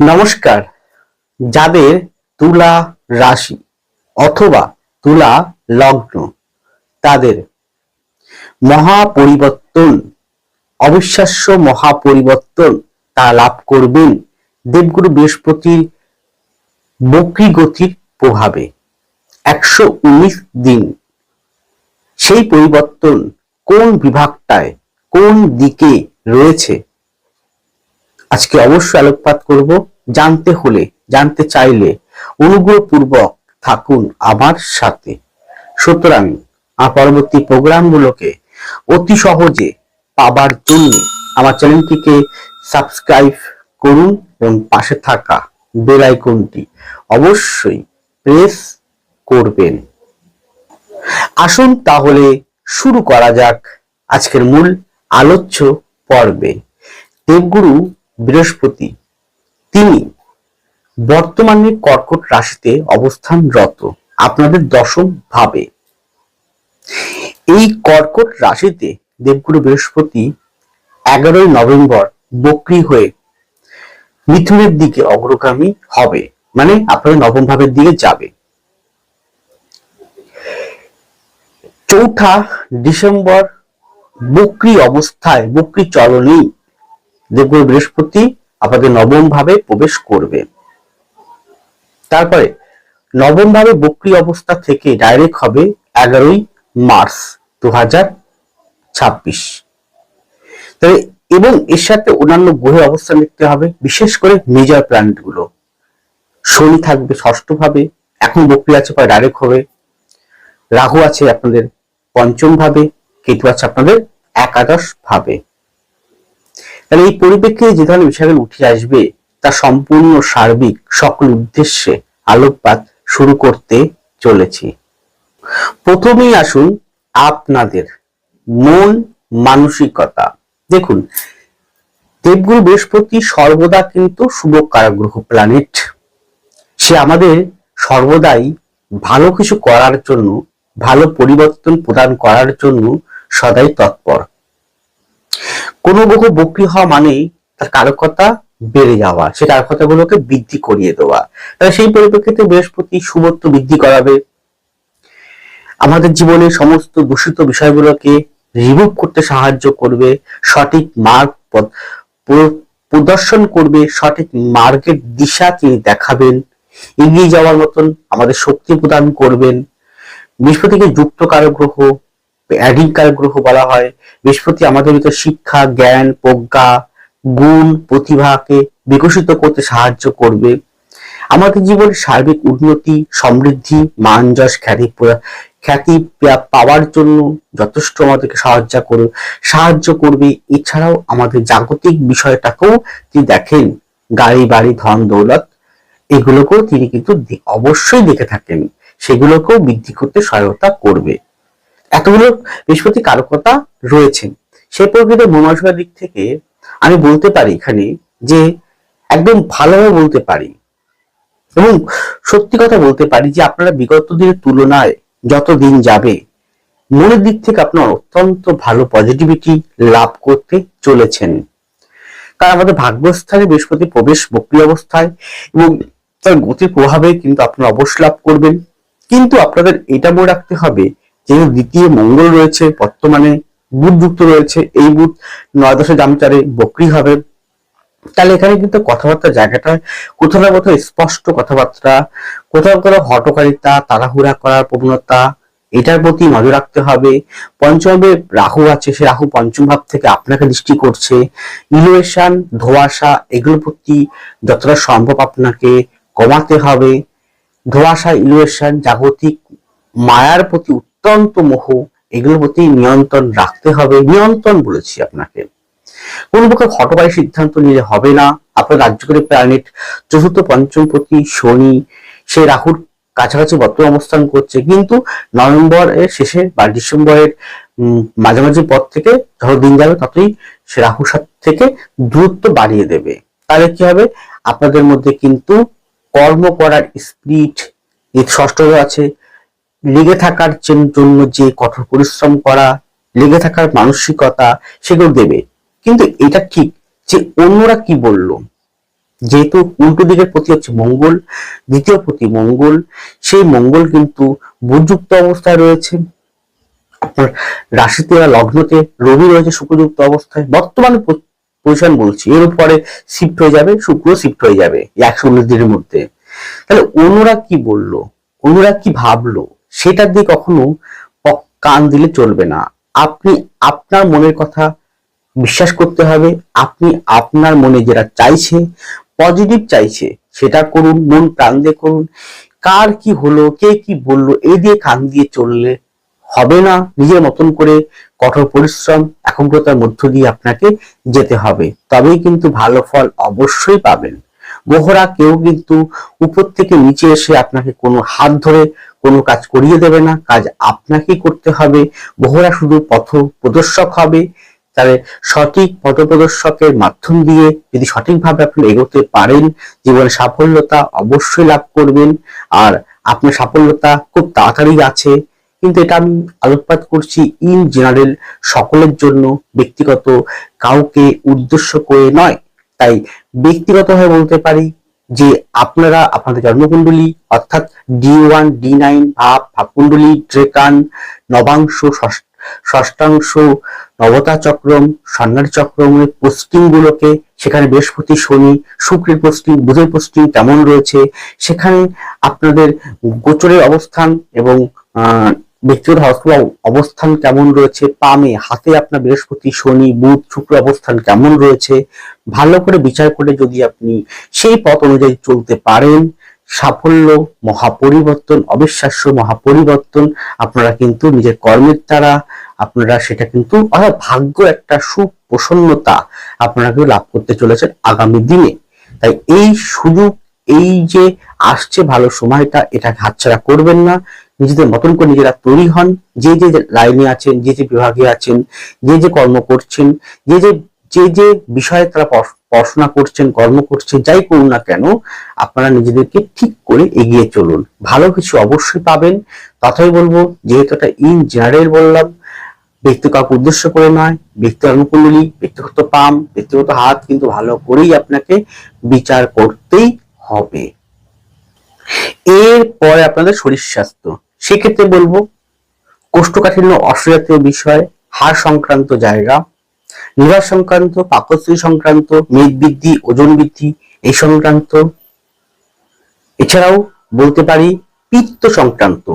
নমস্কার। যাদের তুলা রাশি অথবা তুলা লগ্ন, তাদের মহা পরিবর্তন অবিশ্বাস্য মহা পরিবর্তন তা লাভ করবেন দেবগুরু বৃহস্পতির বক্রী গতির প্রভাবে। একশো উনিশ দিন। সেই পরিবর্তন কোন বিভাগটায় কোন দিকে রয়েছে আজকে অবশ্যই আলোকপাত করব। জানতে হলে, জানতে চাইলে অনুগ্রহপূর্বক থাকুন আমার সাথে। সুতরাং পরবর্তী প্রোগ্রামগুলোকে অতি সহজে পাবার জন্য আমার চ্যানেলটিকে সাবস্ক্রাইব করুন এবং পাশে থাকা বেল আইকনটি অবশ্যই প্রেস করবেন। আসুন তাহলে শুরু করা যাক আজকের মূল আলোচ্য পর্বে। দেবগুরু বৃহস্পতি। তিনি বর্তমানে কর্কট রাশিতে অবস্থানরত। আপনাদের দশম ভাবে। এই কর্কট রাশিতে দেবগুরু বৃহস্পতি এগারোই নভেম্বর বক্রি হয়ে মিথুনের দিকে অগ্রগামী হবে। মানে আপনাদের নবম ভাবের দিকে যাবে। চৌঠা ডিসেম্বর বক্রি অবস্থায়, বক্রি চলনেই দেবগুরু বৃহস্পতি আপনাদের নবম ভাবে প্রবেশ করবে। তারপরে নবম ভাবে বক্রি অবস্থা থেকে ডাইরেক্ট হবে এগারোই মার্চ দু হাজার ছাব্বিশ। তবে এবং এর সাথে অন্যান্য গ্রহের অবস্থান দেখতে হবে, বিশেষ করে মেজর প্ল্যানেটগুলো। শনি থাকবে ষষ্ঠ ভাবে এখন বক্রি আছে পরে ডাইরেক্ট হবে। রাহু আছে আপনাদের পঞ্চম ভাবে কেতু আছে আপনাদের একাদশ ভাবে তাহলে এই পরিপ্রেক্ষিতে যে ধরনের বিষয়গুলো উঠে আসবে, তা সম্পূর্ণ সার্বিক সকল উদ্দেশ্যে আলোকপাত শুরু করতে চলেছি। প্রথমেই আসুন আপনাদের মন মানসিকতা। দেখুন, দেবগুরু বৃহস্পতি সর্বদা কিন্তু শুভ কারাগ্রহ প্ল্যানেট সে আমাদের সর্বদাই ভালো কিছু করার জন্য, ভালো পরিবর্তন প্রদান করার জন্য সদাই তৎপর। কোনো গ্রহ বক্রি হওয়া মানেই তার কারকতা বেড়ে যাওয়া, সে কারকতাগুলোকে বৃদ্ধি করিয়ে দেওয়া। তাহলে সেই পরিপ্রেক্ষিতে বৃহস্পতি সুমত্ব বৃদ্ধি করাবে। আমাদের জীবনে সমস্ত দূষিত বিষয়গুলোকে রিমুভ করতে সাহায্য করবে, সঠিক মার্গ প্রদর্শন করবে, সঠিক মার্গের দিশা তিনি দেখাবেন, এগিয়ে যাওয়ার মতন আমাদের শক্তি প্রদান করবেন। বৃহস্পতিকে যুক্ত কারক গ্রহ অ্যাডিং কারক গ্রহ বলা হয়। বৃহস্পতি আমাদের ভিতর শিক্ষা, জ্ঞান, প্রজ্ঞা, গুণ, প্রতিভাকে বিকশিত করতে সাহায্য করবে। আমাদের জীবনের সার্বিক উন্নতি, সমৃদ্ধি, মান, যশ, খ্যাতি খ্যাতি পাওয়ার জন্য যথেষ্ট আমাদেরকে সাহায্য করবে সাহায্য করবে। এছাড়াও আমাদের জাগতিক বিষয়টাকেও তিনি দেখেন। গাড়ি, বাড়ি, ধন, দৌলত, এগুলোকেও তিনি কিন্তু অবশ্যই দেখে থাকেন। সেগুলোকেও বৃদ্ধি করতে সহায়তা করবে। এতগুলো বৃহস্পতি কারকতা রয়েছেন সেই প্রকৃতির মনোমানসিকার দিক থেকে আমি বলতে পারি এখানে যে একদম ভালোভাবে বলতে পারি এবং সত্যি কথা বলতে পারি যে আপনারা বিগত দিনের তুলনায় যত দিন যাবে, মনের দিক থেকে আপনার অত্যন্ত ভালো পজিটিভিটি লাভ করতে চলেছেন। কারণ আমাদের ভাগ্যস্থানে বৃহস্পতি প্রবেশ বক্রি অবস্থায় এবং তার গতির প্রভাবে কিন্তু আপনারা অবশ্য লাভ করবেন। কিন্তু আপনাদের এটা মনে রাখতে হবে যে দ্বিতীয় মঙ্গল রয়েছে, বর্তমানে বুধ যুক্ত রয়েছে, এই বুধ নয় দশে জামচারে বক্রি হবে। তাহলে এখানে কিন্তু কথাবার্তা জায়গাটা, কোথাও না কোথাও স্পষ্ট কথাবার্তা, কোথাও কোথাও হটকারিতা, তাড়াহুড়া করার প্রবণতা, এটার প্রতি নজর রাখতে হবে। পঞ্চমে রাহু আছে, সে রাহু পঞ্চম ভাব থেকে আপনাকে দৃষ্টি করছে। ইলোয়েশন ধোয়াশা, এগুলোর প্রতি যতটা সম্ভব আপনাকে কমাতে হবে। ধোয়াশা ইলোয়েশন জাগতিক মায়ার প্রতি অত্যন্ত মোহ। এগুলোর প্রতি নিয়ন্ত্রণ রাখতে হবে। নিয়ন্ত্রণ বলেছি আপনাকে। কোন প্রকার হটবাই সিদ্ধান্ত নিলে হবে না। আপনার রাজ্যকারী প্ল্যানেট চতুর্থ, পঞ্চম প্রতি শনি, সে রাহুর কাছাকাছি বর্তমান অবস্থান করছে। কিন্তু নভেম্বরের শেষে বা ডিসেম্বরের মাঝামাঝি পর থেকে যত দিন যাবে ততই সে রাহুর সাথে থেকে দূরত্ব বাড়িয়ে দেবে। তাহলে কি হবে? আপনাদের মধ্যে কিন্তু কর্ম করার স্পিরিট ষষ্ঠ আছে। লেগে থাকার জন্য যে কঠোর পরিশ্রম করা, লেগে থাকার মানসিকতা সেগুলো দেবে। কিন্তু এটা ঠিক যে অন্যরা কি বলল? যেহেতু উল্টো দিকের প্রতি হচ্ছে মঙ্গল, দ্বিতীয় প্রতি মঙ্গল, সেই মঙ্গল কিন্তু বুযুক্ত অবস্থায় রয়েছে। রাশিতে বা লগ্নতে রবি রয়েছে শুক্রযুক্ত অবস্থায়। বর্তমানে পজিশন বলছি। এর উপরে শিফট হয়ে যাবে, শুক্র শিফট হয়ে যাবে, একশো উনিশ দিনের মধ্যে। তাহলে অন্যরা কি বলল? অন্যরা কি ভাবলো? সেটার দিয়ে কখনো কান দিলে চলবে না। আপনি আপনার মনের কথা বিশ্বাস করতে হবে। আপনি আপনার মনে যেটা চাইছে পজিটিভ চাইছে, সেটা করুন, মন প্রাণ দিয়ে করুন। কার কি হলো, কে কি বলল এই দিয়ে কান দিয়ে চললে হবে না। নিজের মতন করে কঠোর পরিশ্রম, একাগ্রতার মধ্য দিয়ে আপনাকে যেতে হবে। তবেই কিন্তু ভালো ফল অবশ্যই পাবেন। গোহরা কেউ কিন্তু উপর থেকে নিচে এসে আপনাকে কোনো হাত ধরে কোনো কাজ করিয়ে দেবে না, কাজ আপনাকেই করতে হবে। বহুরা শুধু পথ প্রদর্শক হবে। তাহলে সঠিক পথপ্রদর্শকের মাধ্যম দিয়ে যদি সঠিকভাবে আপনি এগোতে পারেন, জীবনে সাফল্যতা অবশ্যই লাভ করবেন। আর আপনার সাফল্যতা খুব তাড়াতাড়ি আছে। কিন্তু এটা আমি আলোকপাত করছি ইন জেনারেল সকলের জন্য, ব্যক্তিগত কাউকে উদ্দেশ্য করে নয়। তাই ব্যক্তিগতভাবে বলতে পারি যে আপনারা আপনাদের জন্মকুণ্ডলী, অর্থাৎ ডি ওয়ান, ডি নাইন ভাব ভাবকুণ্ডলী, ড্রেকান, নবাংশ ষষ্ঠাংশ নবতা চক্রম সন্ন্যার চক্রমের পোস্টিং গুলোকে সেখানে বৃহস্পতি, শনি, শুক্রের পোস্টিং বুধের পোস্টিং কেমন রয়েছে। সেখানে আপনাদের গোচরের অবস্থান এবং ব্যক্তিগত হস্তল অবস্থান কেমন রয়েছে? পামে হাতে আপনার বৃহস্পতি, শনি, বুধ, শুক্র অবস্থান কেমন রয়েছে? ভালো করে বিচার করে যদি আপনি সেই পথ অনুযায়ী চলতে পারেন, সাফল্য, মহাপরিবর্তন, অবিশ্বাস্য মহাপরিবর্তন, আপনারা কিন্তু নিজের কর্মের দ্বারা, আপনারা সেটা কিন্তু অর্থাৎ ভাগ্য একটা সুপ্রসন্নতা আপনারা কিন্তু লাভ করতে চলেছেন আগামী দিনে। তাই এই সুযোগ, এই যে আসছে ভালো সময়টা, এটা হাতছাড়া করবেন না। নিজেদের মতন করে নিজেরা তৈরি হন। যে যে লাইনে আছেন, যে যে বিভাগে আছেন, যে যে কর্ম করছেন, যে যে যে যে বিষয়ে তারা পড়াশ- পড়াশোনা করছেন, কর্ম করছেন, যাই করুন না কেন, আপনারা নিজেদেরকে ঠিক করে এগিয়ে চলুন। ভালো কিছু অবশ্যই পাবেন। তথাই বলব, যেহেতু এটা ইন জেনারেল বললাম ব্যক্তি কাউকে উদ্দেশ্য করে নয় ব্যক্তি অনুকূলী ব্যক্তিগত পাম, ব্যক্তিগত হাত, কিন্তু ভালো করেই আপনাকে বিচার করতেই হবে। এরপরে আপনাদের শরীর স্বাস্থ্য। সেক্ষেত্রে বলব, কোষ্ঠকাঠিন্য অসুজাতীয় বিষয়, হাড় সংক্রান্ত জায়গা লিভার সংক্রান্ত, পাকস্থলী সংক্রান্ত, মেদ বৃদ্ধি, ওজন বৃদ্ধি এই সংক্রান্ত। এছাড়াও বলতে পারি, পিত্ত সংক্রান্ত।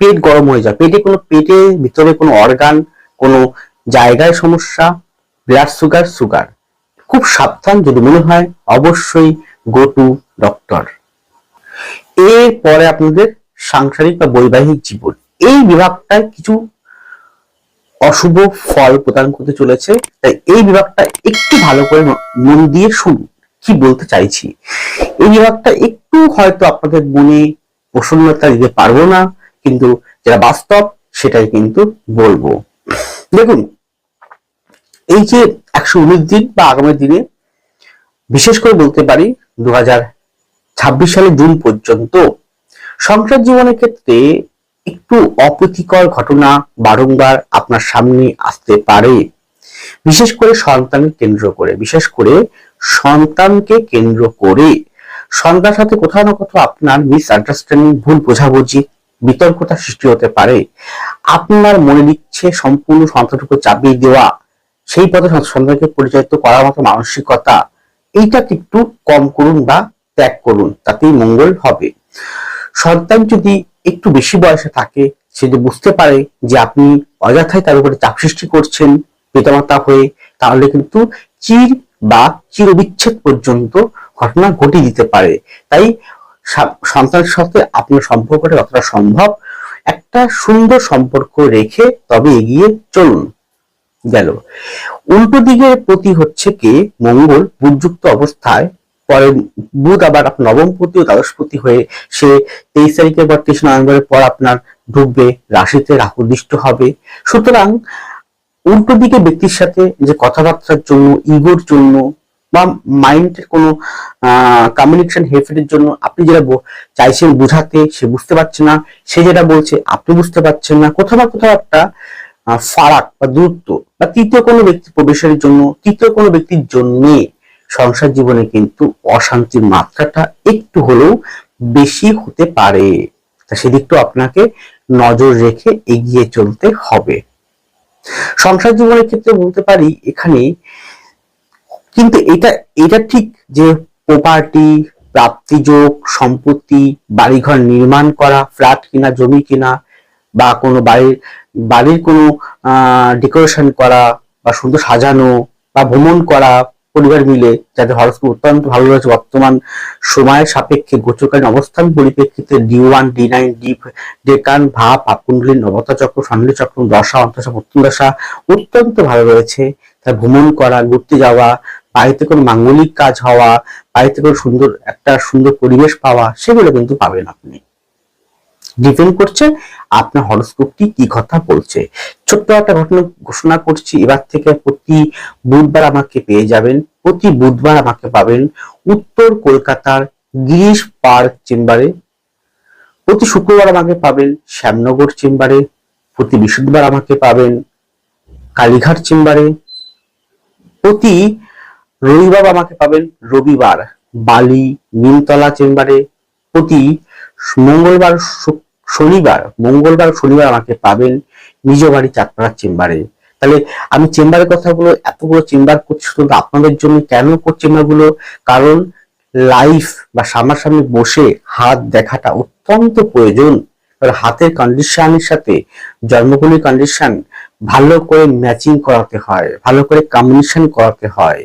পেট গরম হয়ে যায় পেটে কোনো পেটে, ভিতরে কোনো অর্গান, কোনো জায়গায় সমস্যা, ব্লাড সুগার সুগার। খুব সাবধান যদি মনে হয়, অবশ্যই গো টু ডক্টর। এরপরে আপনাদের সাংসারিক বা বৈবাহিক জীবন। এই বিভাগটায় কিছু অশুভ ফল প্রদান করতে চলেছে। তাই এই বিভাগটা একটু ভালো করে মন দিয়ে শুনুন, কি বলতে চাইছি। এই বিভাগটা একটু হয়তো আপনাদের মনে প্রসন্নতা দিতে পারব না, কিন্তু যেটা বাস্তব সেটাই কিন্তু বলব। দেখুন, এই যে একশো উনিশ দিন বা আগামী দিনে, বিশেষ করে বলতে পারি দু সালের জুন পর্যন্ত সংসার জীবনের ক্ষেত্রে একটু অপ্রীতিকর ঘটনা বারংবার আপনার সামনে আসতে পারে। বিশেষ করে সন্তানকে কেন্দ্র করে, বিশেষ করে সন্তানকে কেন্দ্র করে। সন্তানের সাথে কোথাও না কোথাও আপনার মিস আন্ডারস্ট্যান্ডিং ভুল বোঝাবুঝি, বিতর্কতা সৃষ্টি হতে পারে। আপনার মনে নিচ্ছে সম্পূর্ণ সন্তানের উপর চাপিয়ে দেওয়া, সেই পথে সন্তানকে পরিচালিত করার মতো মানসিকতা, এইটাকে একটু কম করুন বা ত্যাগ করুন, তাতেই মঙ্গল হবে। সন্তান যদি একটু বেশি বয়সে থাকে, সে যদি বুঝতে পারে যে আপনি অযথায় তার উপরে চাপ সৃষ্টি করছেন পিতামাতা হয়ে, তাহলে কিন্তু চির বা চিরবিচ্ছেদ পর্যন্ত ঘটনা ঘটিয়ে দিতে পারে। তাই সন্তানের সাথে আপনার সম্পর্কটা যতটা সম্ভব একটা সুন্দর সম্পর্ক রেখে তবে এগিয়ে চলুন। গেল। উল্টো দিকের প্রতি হচ্ছে কি, মঙ্গল বুধযুক্ত অবস্থায় পরে বুধ আবার নবমপতি ও দ্বাদশপতি হয়ে সে তেইশ তারিখের পর তেইশ নভেম্বরের পর আপনার ঢুকবে, রাশিতে রাহুদৃষ্ট হবে। সুতরাং উল্টো দিকে ব্যক্তির সাথে যে কথাবার্তার জন্য, ইগোর জন্য বা মাইন্ডের কোনো কমিউনিকেশন হেফেটের জন্য আপনি যেটা চাইছেন বুঝাতে, সে বুঝতে পারছে না। সে যেটা বলছে, আপনি বুঝতে পারছেন না। কোথাও না কোথাও একটা ফারাক বা দূরত্ব বা তৃতীয় কোনো ব্যক্তি প্রবেশের জন্য, তৃতীয় কোনো ব্যক্তির জন্য সংসার জীবনে কিন্তু অশান্তির মাত্রাটা একটু হলেও বেশি হতে পারে। তা সেদিকটাও আপনাকে নজর রেখে এগিয়ে চলতে হবে। সংসার জীবনের ক্ষেত্রে বলতে পারি, এখানে কিন্তু এটা এটা ঠিক যে প্রপার্টি প্রাপ্তিযোগ, সম্পত্তি, বাড়িঘর নির্মাণ করা ফ্ল্যাট কিনা, জমি কিনা, বা কোনো বাড়ির বাড়ির কোনো ডেকোরেশন করা, বা সুন্দর সাজানো, বা ভ্রমণ করা পরিবার মিলে যাদের হরস্কোপ অত্যন্ত ভালো রয়েছে, বর্তমান সময়ের সাপেক্ষে গোচরকালীন অবস্থান পরিপ্রেক্ষিতে D one D nine D decan ভাব পাপুন্ডলী নবতা চক্র স্বর্ণী চক্র দশা অন্তশা প্রত্যম দশা অত্যন্ত ভালো রয়েছে। তার ভ্রমণ করা, ঘুরতে যাওয়া, বাড়িতে কোনো মাঙ্গলিক কাজ হওয়া, বাড়িতে কোনো সুন্দর, একটা সুন্দর পরিবেশ পাওয়া, সেগুলো কিন্তু পাবেন আপনি। ডিপেন্ড করছে আপনার হরস্কোপটি কি কথা বলছে। ছোট্ট একটা ঘটনা ঘোষণা করছি, এবার থেকে প্রতি বুধবার আমাকে পেয়ে যাবেন, প্রতি বুধবার আমাকে পাবেন উত্তর কলকাতার গিরিশ পার্ক চেম্বারে, প্রতি শুক্রবার আমাকে পাবেন শ্যামনগর চেম্বারে, প্রতি বৃহস্পতিবার আমাকে পাবেন কালীঘাট চেম্বারে, প্রতি রবিবার আমাকে পাবেন রবিবার বালি, নিমতলা চেম্বারে, প্রতি মঙ্গলবার শনিবার, মঙ্গলবার শনিবার আমাকে পাবেন নিজ বাড়ি চাঁদপাড়ার চেম্বারে। তাহলে আমি চেম্বারের কথা কথাগুলো, এতগুলো চেম্বার করছি শুধু আপনাদের জন্য, কেন করছি চেম্বারগুলো কারণ লাইফ বা সামনাসামনি বসে হাত দেখাটা অত্যন্ত প্রয়োজন। হাতের কন্ডিশনের সাথে জন্মগুলির কন্ডিশন ভালো করে ম্যাচিং করাতে হয়, ভালো করে কম্বিনেশন করাতে হয়।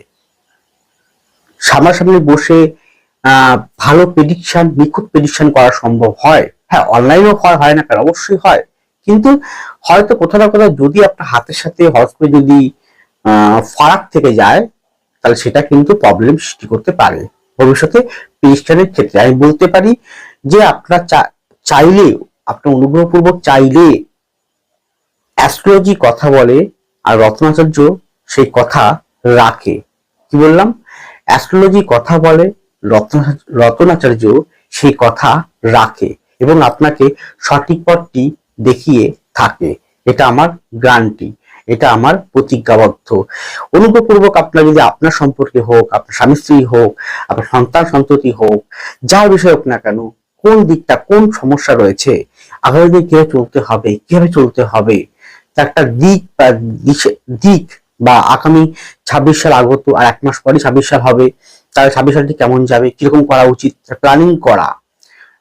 সামনাসামনি বসে ভালো প্রেডিকশন নিখুঁত প্রেডিকশন করা সম্ভব হয়। হ্যাঁ অনলাইনেও হয় হয় না কেন? অবশ্যই হয়। কিন্তু হয়তো কোথাও না কোথাও যদি আপনার হাতের সাথে হরস্কোপে যদি ফারাক থেকে যায়, তাহলে সেটা কিন্তু প্রবলেম সৃষ্টি করতে পারে। ভবিষ্যতে প্রেডিকশনের ক্ষেত্রে আমি বলতে পারি যে আপনার চাইলে, আপনার অনুগ্রহপূর্বক চাইলে অ্যাস্ট্রোলজি কথা বলে আর রত্নাচার্য সেই কথা রাখে। কি বললাম? অ্যাস্ট্রোলজি কথা বলে রতনাচার্য সেই কথা রাখে এবং আপনাকে সঠিক পথটি দেখিয়ে থাকে। এটা আমার গ্রান্টি এটা আমার প্রতিজ্ঞাবদ্ধ। অনুগ্রহপূর্বক আপনার যদি আপনার সম্পর্কে হোক, আপনার স্বামী স্ত্রী হোক, আপনার সন্তান সন্ততি হোক, যার বিষয় হোক না কেন, কোন দিকটা কোন সমস্যা রয়েছে আগামী দিনে কীভাবে চলতে হবে, কীভাবে চলতে হবে তার একটা দিক বা দিক বা আগামী ছাব্বিশ সাল আগত আর এক মাস পরে ছাব্বিশ সাল হবে তাহলে ছাব্বিশ সালটি কেমন যাবে, কীরকম করা উচিত প্ল্যানিং করা।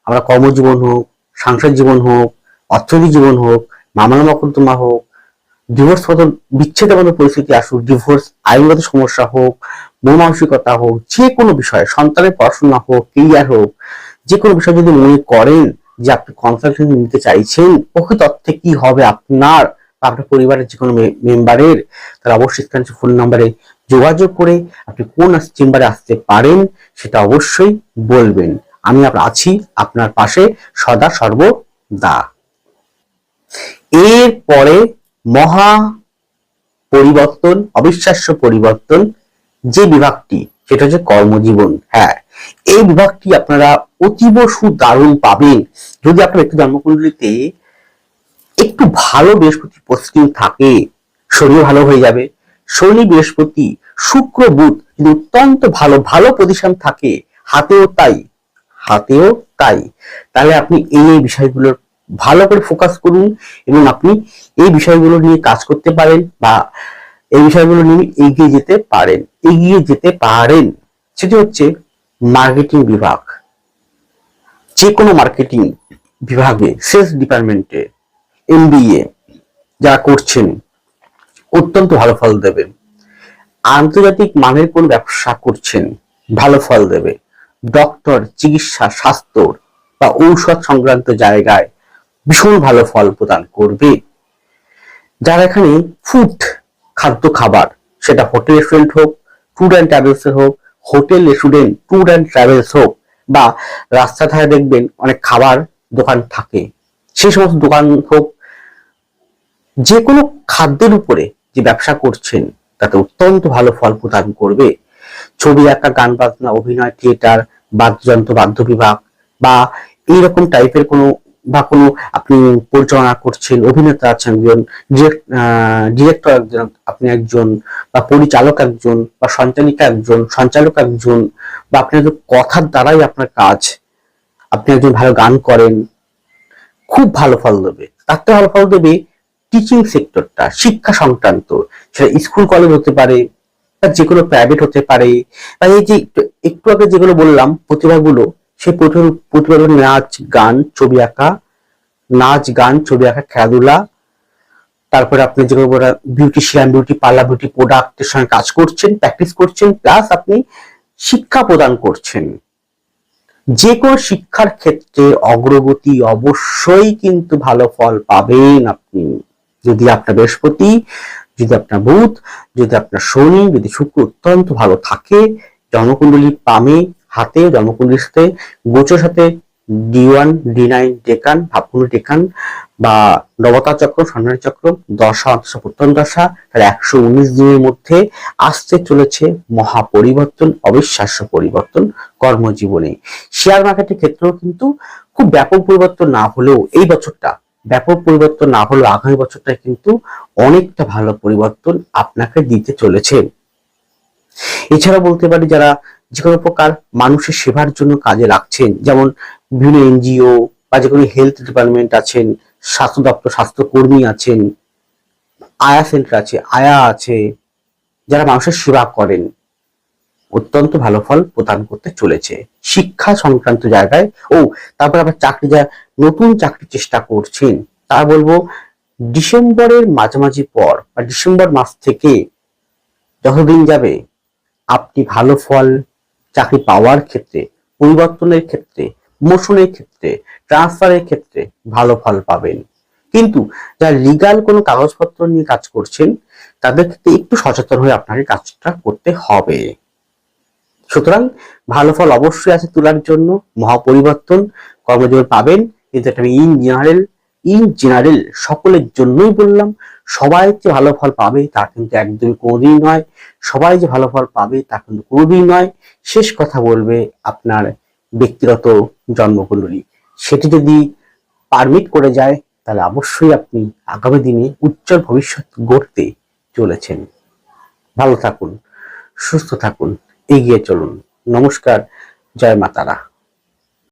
আমরা কর্মজীবন হোক, সাংসারিক জীবন হোক, অর্থনৈতিক জীবন হোক, মামলা মকদ্দমা হোক ডিভোর্স মতো বিচ্ছেদের মতো পরিস্থিতি আসুক ডিভোর্স আইনগত সমস্যা হোক মন মানসিকতা হোক, যে কোনো বিষয়ে, সন্তানের পড়াশোনা হোক কেরিয়ার হোক, যে কোনো বিষয় যদি মনে করেন যে আপনি কনসালটেন্ট নিতে চাইছেন, প্রকৃত অর্থে কি হবে আপনার আপনার পরিবারের যে কোনো মেম্বারের তারা অবশ্যই ফোন নাম্বারে যোগাযোগ করে আপনি কোন চেম্বারে আসতে পারেন, সেটা অবশ্যই বলবেন। আমি আছি আপনার পাশে সদা সর্বদা। এরপরে মহা পরিবর্তন, অবিশ্বাস্য পরিবর্তন যে বিভাগটি, সেটা হচ্ছে কর্মজীবন। হ্যাঁ এই বিভাগটি আপনারা অতীব সুদারুণ পাবেন। যদি আপনার একটু জন্মকুণ্ডলিতে একটু ভালো বৃহস্পতি পোস্টিং থাকে শরীর ভালো হয়ে যাবে। শনি বৃহস্পতি, শুক্র বুধ যদি অত্যন্ত ভালো ভালো পজিশন থাকে। হাতেও তাই হাতেও তাই। তাহলে আপনি এই এই বিষয়গুলোর ভালো করে ফোকাস করুন এবং আপনি এই বিষয়গুলো নিয়ে কাজ করতে পারেন বা এই বিষয়গুলো নিয়ে এগিয়ে যেতে পারেন, এগিয়ে যেতে পারেন। সেটি হচ্ছে মার্কেটিং বিভাগ। যে কোনো মার্কেটিং বিভাগে সেলস ডিপার্টমেন্টে এমবিএ যারা করছেন, অত্যন্ত ভালো ফল দেবে। আন্তর্জাতিক মানের কোন ব্যবসা করছেন, ভালো ফল দেবে। ডক্টর চিকিৎসা, স্বাস্থ্য বা ঔষধ সংক্রান্ত জায়গায় ভীষণ ভালো ফল প্রদান করবে। যারা এখানে ফুড খাদ্য, খাবার, সেটা হোটেল রেস্টুরেন্ট হোক ট্যুর অ্যান্ড ট্রাভেলস হোক hotel restaurant tour and travels হোক বা রাস্তা ধারে দেখবেন অনেক খাবার দোকান থাকে। সেই সমস্ত দোকান হোক যে কোনো খাদ্যের উপরে যে ব্যবসা করছেন, তাতে অত্যন্ত ভালো ফল প্রদান করবে। ছবি আঁকা, গান বাজনা, অভিনয়, থিয়েটার, বাদ্যযন্ত্র, বাদ্য বিভাগ বা এইরকম টাইপের কোনো বা কোনো আপনি পরিচালনা করছেন, অভিনেতা আছেন একজন ডিরেক্টর একজন, আপনি একজন বা পরিচালক একজন বা সঞ্চালিকা একজন, সঞ্চালক একজন বা আপনি একজন কথার দ্বারাই আপনার কাজ, আপনি একজন ভালো গান করেন, খুব ভালো ফল দেবে। তার তো ভালো ফল দেবে টিচিং সেক্টরটা শিক্ষা সংক্রান্ত, সেটা স্কুল কলেজ হতে পারে, বা যে কোনো প্রাইভেট হতে পারে, বা এই যে একটু- আগে যেগুলো বললাম, প্রতিভাগুলো, সেই প্রতিভা- প্রতিভাগুলো নাচ, গান, ছবি আঁকা, নাচ, গান, ছবি আঁকা, খেলাধুলা, তারপরে আপনি যেগুলো বিউটিশিয়ান বিউটি পার্লার বিউটি প্রোডাক্টের সঙ্গে কাজ করছেন প্র্যাকটিস করছেন প্লাস আপনি শিক্ষা প্রদান করছেন। যে কোনো শিক্ষার ক্ষেত্রে অগ্রগতি অবশ্যই কিন্তু ভালো ফল পাবেন আপনি। যদি আপনার বৃহস্পতি, যদি আপনার বুধ, যদি আপনার শনি, যদি শুক্র অত্যন্ত ভালো থাকে, জন্মকুণ্ডলী পামে হাতে, জন্মকুণ্ডলীর সাথে, গোচর সাথে D one D nine decan, ভাবকুণ্ডলী decan, বা নবতা চক্র সন্ন্যাসী চক্র, দশা অন্তঃ প্রত্যন্ত দশা, তাহলে একশো উনিশ দিনের মধ্যে আসতে চলেছে মহা পরিবর্তন অবিশ্বাস্য পরিবর্তন কর্মজীবনে। শেয়ার মার্কেটের ক্ষেত্রেও কিন্তু খুব ব্যাপক পরিবর্তন না হলেও এই বছরটা ব্যাপক পরিবর্তন না হলেও আগামী বছরটা কিন্তু অনেকটা ভালো পরিবর্তন আপনাকে দিতে চলেছে। এছাড়া বলতে পারি যারা যে কোনো প্রকার মানুষের সেবার জন্য কাজে লাগছেন, যেমন বিভিন্ন এনজিও বা যে কোনো হেলথ ডিপার্টমেন্ট আছেন, স্বাস্থ্য দপ্তর, স্বাস্থ্যকর্মী আছেন, আয়া সেন্টার আছে, আয়া আছে, যারা মানুষের সেবা করেন। অত্যন্ত ভালো ফল প্রদান করতে চলেছে। শিক্ষা সংক্রান্ত জায়গায়, ও তারপর আবার চাকরি যা নতুন চাকরি চেষ্টা করছেন, তা বলব ডিসেম্বরের মাঝামাঝি পর বা ডিসেম্বর মাস থেকে যতদিন যাবে, আপনি ভালো ফল, চাকরি পাওয়ার ক্ষেত্রে, পরিবর্তনের ক্ষেত্রে মোশনের ক্ষেত্রে ট্রান্সফারের ক্ষেত্রে ভালো ফল পাবেন। কিন্তু যারা লিগাল কোনো কাগজপত্র নিয়ে কাজ করছেন, তাদের ক্ষেত্রে একটু সচেতন হয়ে আপনাকে কাজটা করতে হবে। সুতরাং ভালো ফল অবশ্যই আছে তোলার জন্য, মহাপরিবর্তন। কর্মজীবন পাবেন, কিন্তু এটা আমি ইন জেনারেল ইন জেনারেল সকলের জন্যই বললাম, সবাই যে ভালো ফল পাবে তা কিন্তু একদমই কোনোদিন নয়। সবাই যে ভালো ফল পাবে তা কিন্তু কোনোদিন নয়। শেষ কথা বলবে আপনার ব্যক্তিগত জন্মকুণ্ডলী। সেটি যদি পারমিট করে যায়, তাহলে অবশ্যই আপনি আগামী দিনে উজ্জ্বল ভবিষ্যৎ গড়তে চলেছেন। ভালো থাকুন, সুস্থ থাকুন। এগিয়ে চলুন। নমস্কার জয় মাতারা।